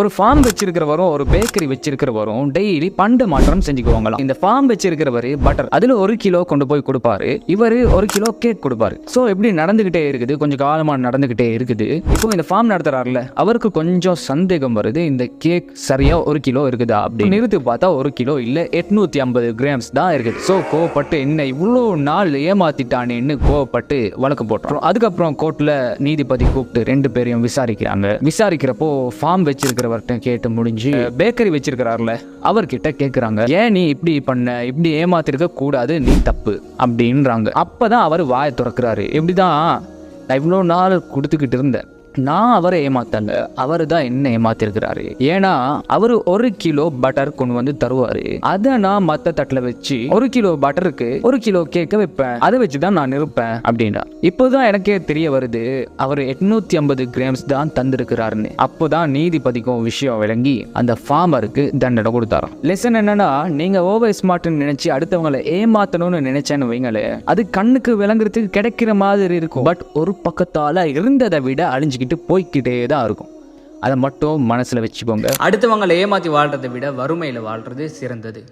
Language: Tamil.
ஒரு ஃபார்ம் வச்சிருக்கிறவரும் ஒரு பேக்கரி வச்சிருக்கிறவரும் டெய்லி பண்டு மாற்றம் செஞ்சுக்குவாங்களாம். இந்த ஃபார்ம் வச்சிருக்கிறவரு பட்டர் அதுல ஒரு கிலோ கொண்டு போய் கொடுப்பாரு. இவரு ஒரு கிலோ கேக் கொடுப்பாரு. சோ இப்படி நடந்துகிட்டே இருக்குது? கொஞ்சம் காலமா நடந்துகிட்டே இருக்குது. இப்போ இந்த ஃபார்ம் நடத்துறாருல அவருக்கு கொஞ்சம் சந்தேகம் வருது. இந்த கேக் சரியா ஒரு கிலோ இருக்குதா அப்படி நிறுத்தி பார்த்தா ஒரு கிலோ இல்ல எட்நூத்தி ஐம்பது கிராம்ஸ் தான் இருக்குது. சோ கோவப்பட்டு என்ன இவ்வளோ நாள் ஏமாத்திட்டானேன்னு கோவப்பட்டு வழக்கு போட்டுரும் அதுக்கப்புறம் கோர்ட்ல நீதிபதி கூப்பிட்டு ரெண்டு பேரையும் விசாரிக்கிறாங்க. விசாரிக்கிறப்போ ஃபார்ம் இருக்கிறவர்கிட்ட கேட்டு முடிஞ்சு பேக்கரி வச்சிருக்கிறாருல அவர்கிட்ட கேக்குறாங்க ஏன் நீ இப்படி பண்ண? இப்படி ஏமாத்திருக்க கூடாது நீ தப்பு அப்படின்றாங்க. அப்பதான் அவர் வாயை திறக்கிறாரு. இப்படிதான் நான் இவ்வளோ நாள் கொடுத்துக்கிட்டு இருந்தேன். நான் அவரை ஏமாத்தல அவர் தான் என்ன ஏமாத்திருக்கிறாரு. ஏன்னா அவர் ஒரு கிலோ பட்டர் கொண்டு வந்து தருவாரு. அதை நான் மத்த தட்டுல வச்சு ஒரு கிலோ பட்டருக்கு ஒரு கிலோ கேக்க வைப்பேன். அதை வச்சு தான் நான் இருப்பேன் அப்படின்னா. இப்போதான் எனக்கே தெரிய வருது அவர் எட்நூத்தி ஐம்பது கிராம்ஸ் தான் தந்திருக்கிறாருன்னு. அப்போதான் நீதிபதிக்கும் விஷயம் விளங்கி அந்த ஃபார்மருக்கு தண்டனை கொடுத்தாராம். லெசன் என்னன்னா நீங்க ஓவர் ஸ்மார்ட்னு நினைச்சு அடுத்தவங்களை ஏமாத்தணும்னு நினைச்சேன்னு வைங்களே அது கண்ணுக்கு விளங்குறதுக்கு கிடைக்கிற மாதிரி இருக்கும். பட் ஒரு பக்கத்தால இருந்ததை விட அழிஞ்சுக்கிட்டு போய்க்கிட்டே தான் இருக்கும். அதை மட்டும் மனசில் வச்சுக்கோங்க. அடுத்தவங்களை ஏமாற்றி வாழ்கிறத விட வறுமையில் வாழ்கிறது சிறந்தது.